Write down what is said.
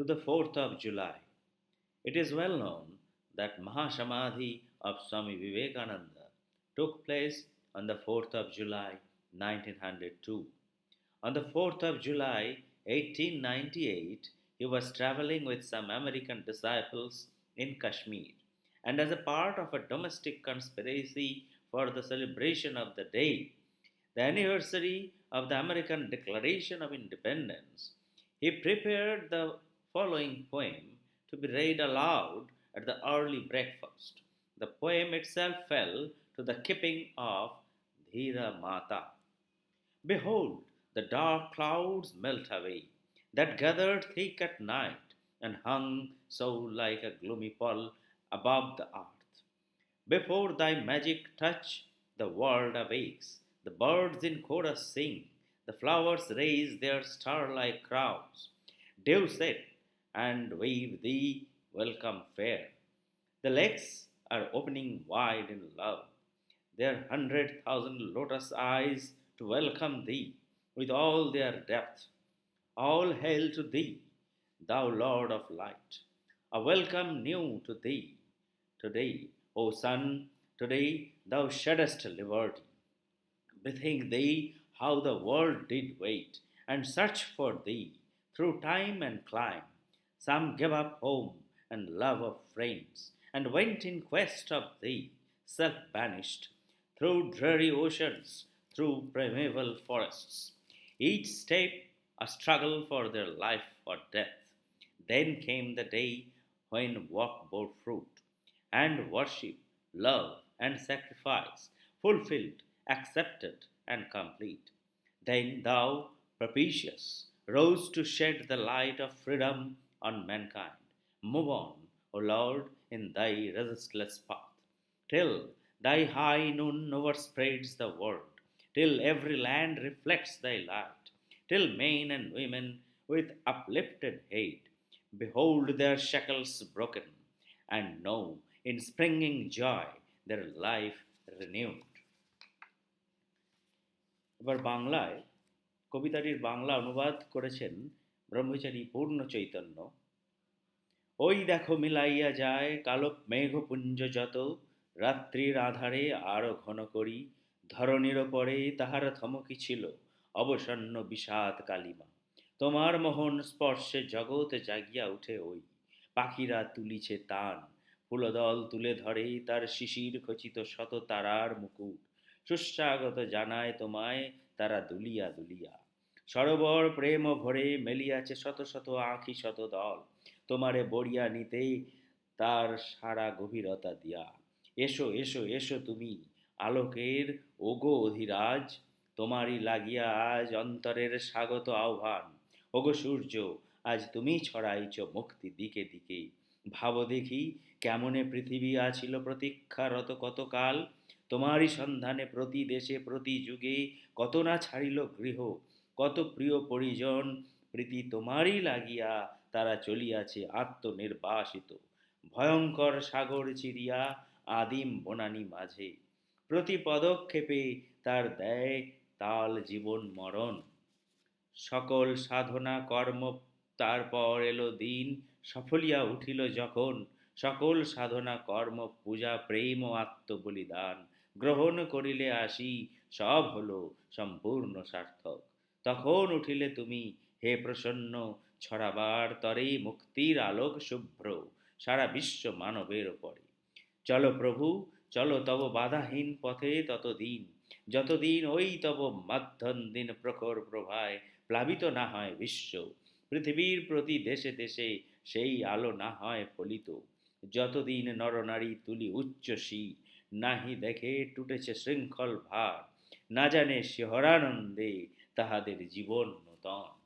to the 4th of July. It is well known that Mahasamadhi of Swami Vivekananda took place on the 4th of July 1902. On the 4th of July 1898, he was traveling with some American disciples in Kashmir, and as a part of a domestic conspiracy for the celebration of the day, the anniversary of the American Declaration of Independence, he prepared the following poem to be read aloud at the early breakfast. The poem itself fell to the keeping of Dhira Mata. Behold, the dark clouds melt away, that gathered thick at night and hung so like a gloomy pall above the earth. Before thy magic touch, the world awakes, the birds in chorus sing, the flowers raise their star-like crowns. Dew set and wave thee welcome fair. The lakes are opening wide in love, their hundred thousand lotus eyes to welcome thee with all their depth. All hail to thee, thou Lord of light. A welcome new to thee. Today, O sun, today thou sheddest liberty. Bethink thee how the world did wait and search for thee through time and clime. Some gave up home and love of friends and went in quest of thee, self banished, through dreary oceans, through primeval forests. Each step a struggle for their life or death. Then came the day when work bore fruit, and worship, love, and sacrifice fulfilled, accepted, and complete. Then thou, propitious, rose to shed the light of freedom on mankind. Move on, O Lord, in thy resistless path, till thy high noon overspreads the world, till every land reflects thy light, till men and women with uplifted head behold their shackles broken, and know in springing joy their life renewed. এবার বাংলায় কবিতাটির বাংলা অনুবাদ করেছেন ব্রহ্মচারী পূর্ণ চৈতন্য ওই দেখো মিলাইয়া যায়, কালো মেঘপুঞ্জ যত। রাত্রির আধারে আরও ঘন করি, ধরণীর পরে তাহার থমকি ছিল, অবসন্ন বিষাদ কালিমা। তোমার মোহন স্পর্শে জগৎ জাগিয়া উঠে ওই, পাখিরা তুলিছে তান। ফুলদল তুলে ধরে তার শিশির খচিত শত তারার মুকুট। সুস্বাগত জানায় তোমায় তারা দুলিয়া দুলিয়া। সরোবর প্রেম ভরে মেলিয়াছে শত শত আঁখি শত দল। তোমারে বড়িয়া নিতেই তার সারা গভীরতা দিয়া। এসো এসো এসো তুমি আলোকের, ওগো অধিরাজ, তোমারই লাগিয়া আজ অন্তরের স্বাগত আহ্বান। ওগো সূর্য, আজ তুমি ছড়াইছ মুক্তি দিকে দিকে। ভাব দেখি কেমনে পৃথিবী আছিল প্রতীক্ষারত কতকাল। তোমারই সন্ধানে প্রতি দেশে, প্রতি যুগে কত না ছাড়িল গৃহ, কত প্রিয় পরিজন, প্রীতি তোমারই লাগিয়া তারা চলিয়াছে আত্মনির্বাসিত। ভয়ঙ্কর সাগর চিরিয়া আদিম বনানী মাঝে। প্রতি পদক্ষেপে তার দেয় তাল জীবন মরণ। সকল সাধনা কর্ম তারপর এলো দিন, সফলিয়া উঠিল যখন। সকল সাধনা কর্ম, পূজা, প্রেম ও আত্মবলিদান গ্রহণ করিলে আসি, সব হলো সম্পূর্ণ সার্থক। তখন উঠিলে তুমি, হে প্রসন্ন ছড়াবার তরে মুক্তির আলোক শুভ্র, সারা বিশ্ব মানবের ওপরে চলো প্রভু, চলো তব বাধাহীন পথে ততদিন, যতদিন ওই তব মাধ্যম দিন প্রখর প্রভায় প্লাবিত না হয় বিশ্ব, পৃথিবীর প্রতি দেশে দেশে সেই আলো না হয় ফলিত। যতদিন নরনারী তুলি উচ্চ শির, নাহি দেখে টুটেছে শৃঙ্খল ভার, না জানে শিহরানন্দে তাহাদের জীবন নূতন।